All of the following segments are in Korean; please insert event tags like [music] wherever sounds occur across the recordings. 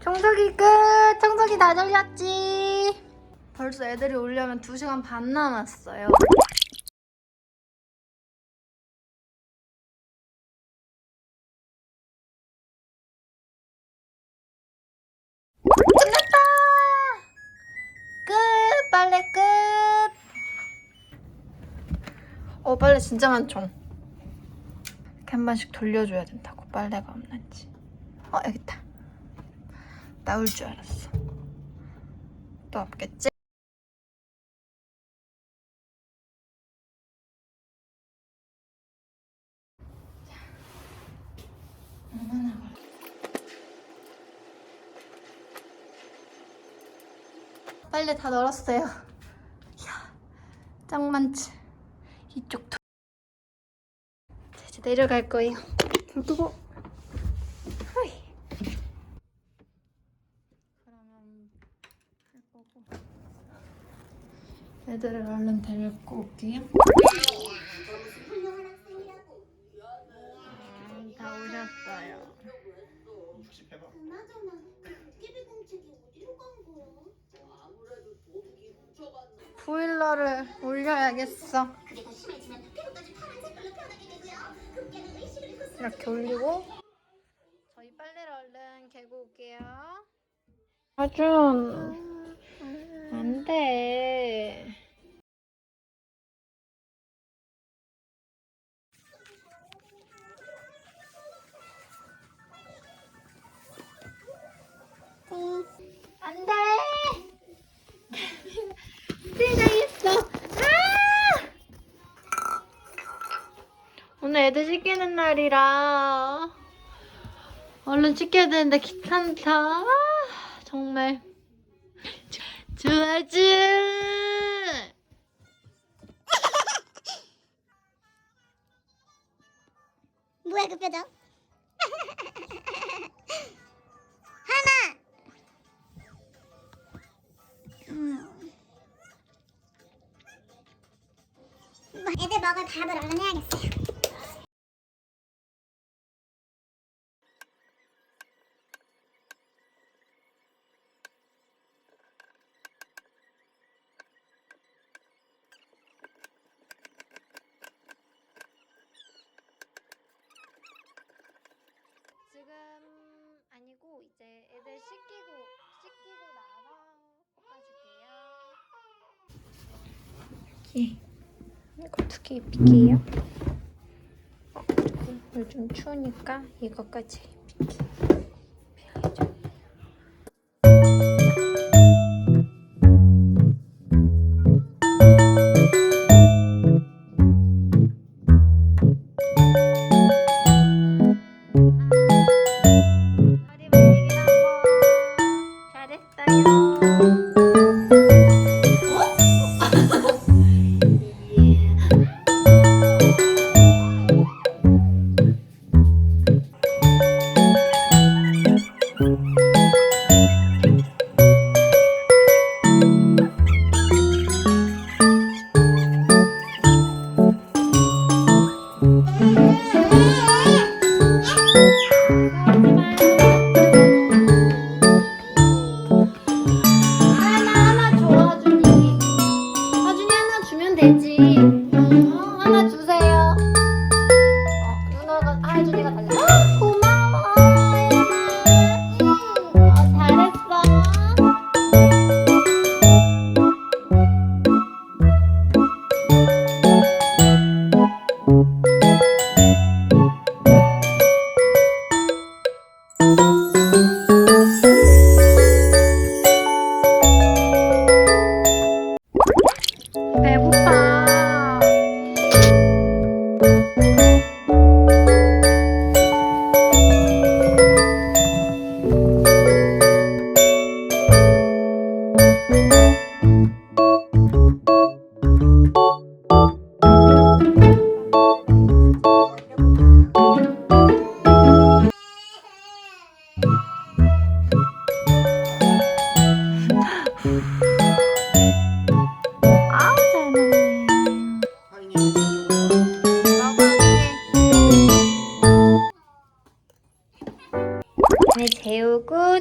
청소기 끝! 청소기 다 돌렸지? 벌써 애들이 오려면 2시간 반 남았어요. 끝났다! 끝! 빨래 끝! 어, 빨래 진짜 많죠? 이렇게 한 번씩 돌려줘야 된다고, 빨래가 없는지. 어, 여기 있다. 나올 줄 알았어. 또 없겠지? 얼마나 걸려? 빨래 다 널었어요. 이야, 짱 많지? 이쪽도. 자, 이제 내려갈 거예요. 불 끄고. 허이. 그러면 할 거고. 애들을 얼른 데리고 올게요. 음, 다 오셨어요. 그? 보일러를 올려야겠어. 이렇게 올리고 저희 빨래를 얼른 개고 올게요. 하준 안 돼. 안 돼. 세상했어. 아! 오늘 애들 씻기는 날이라 얼른 씻겨야 되는데 귀찮다. 아, 정말. 주아주. 뭐야 그 표정? 뭐, 애들 먹을 밥을 얼른 해야겠어요. 지금 아니고 이제 애들 씻기고 씻기고 나서 닦아줄게요. 여기 이거 두개 입힐게요. 어, 그리고 요즘 추우니까 이거까지 입힐게. 입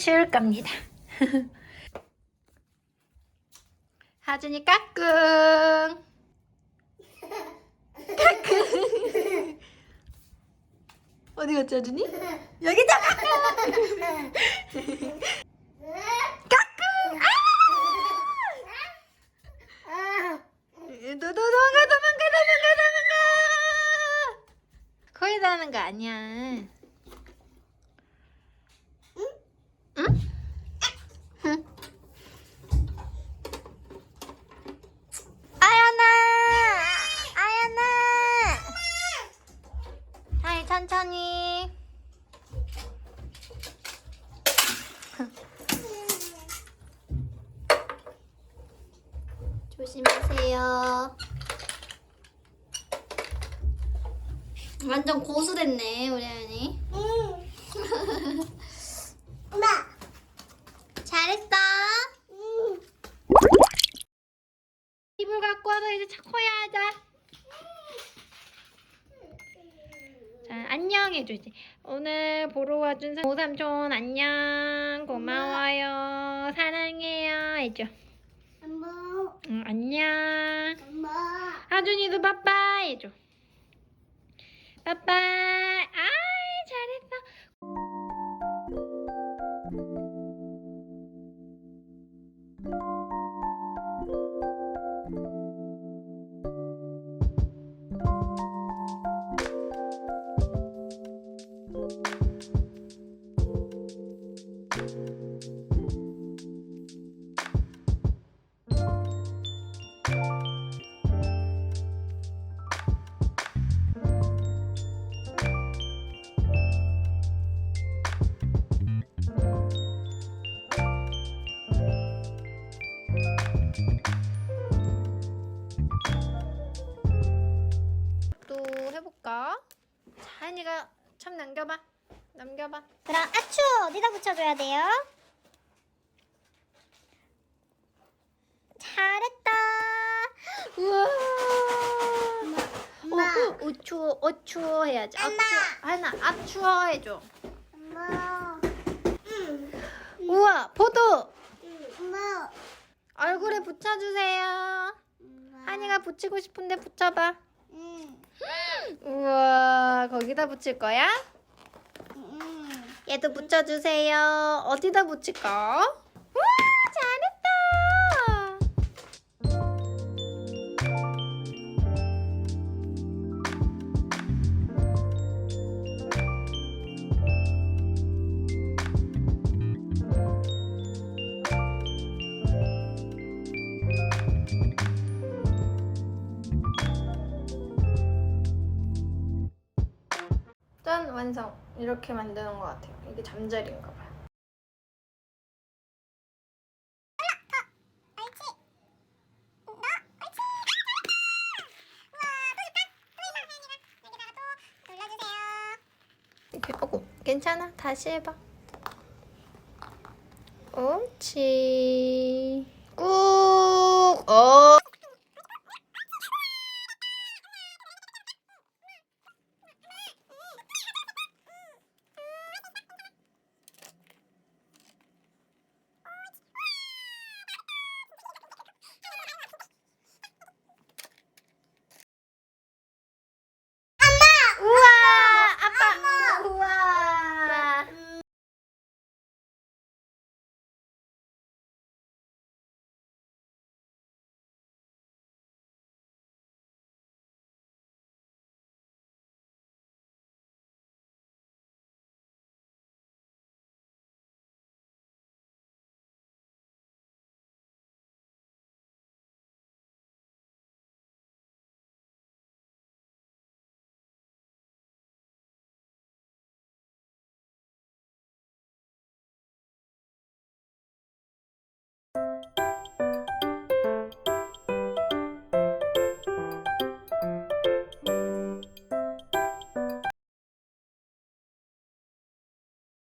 치울 겁니다. [laughs] 하준이 까꿍. 까꿍. [laughs] 어디 갔지 하준이? 여기다 [laughs] 까꿍. 까꿍. 아! 너, 너, 도망가, 도망가, 도망가, 도망가! 거의 다 하는 거 아니야. 응? 응? 아연아! 아연아! 아이, 천천히. 조심하세요. 완전 고수 됐네, 우리 아연이. 엄마. 잘했어. 이불 갖고 와서 이제 차코야 하자. 자, 안녕 해주지. 오늘 보러 와준 사- 오삼촌 안녕. 고마워요. 사랑해요. 해줘. 안녕. 엄마. 하준이도 빠빠이 해줘. 빠빠 하연이가 참 남겨봐. 남겨봐. 그럼 아추 어디다 붙여줘야 돼요? 잘했다. 우와. 엄마. 어, 우추, 어추 해야지. 엄마. 하연아, 아추어 해줘. 엄마. 응. 우와, 포도. 엄마. 얼굴에 붙여주세요. 한이가 붙이고 싶은데 붙여봐. 응. 우와, 거기다 붙일 거야? 응. 얘도 붙여주세요. 어디다 붙일까? 우와, 잘했다. 완성. 이렇게 만드는 것 같아요. 이게 잠자리인가 봐요. 이렇게 괜찮아? 다시 해봐. 옳지. 꾹. 어.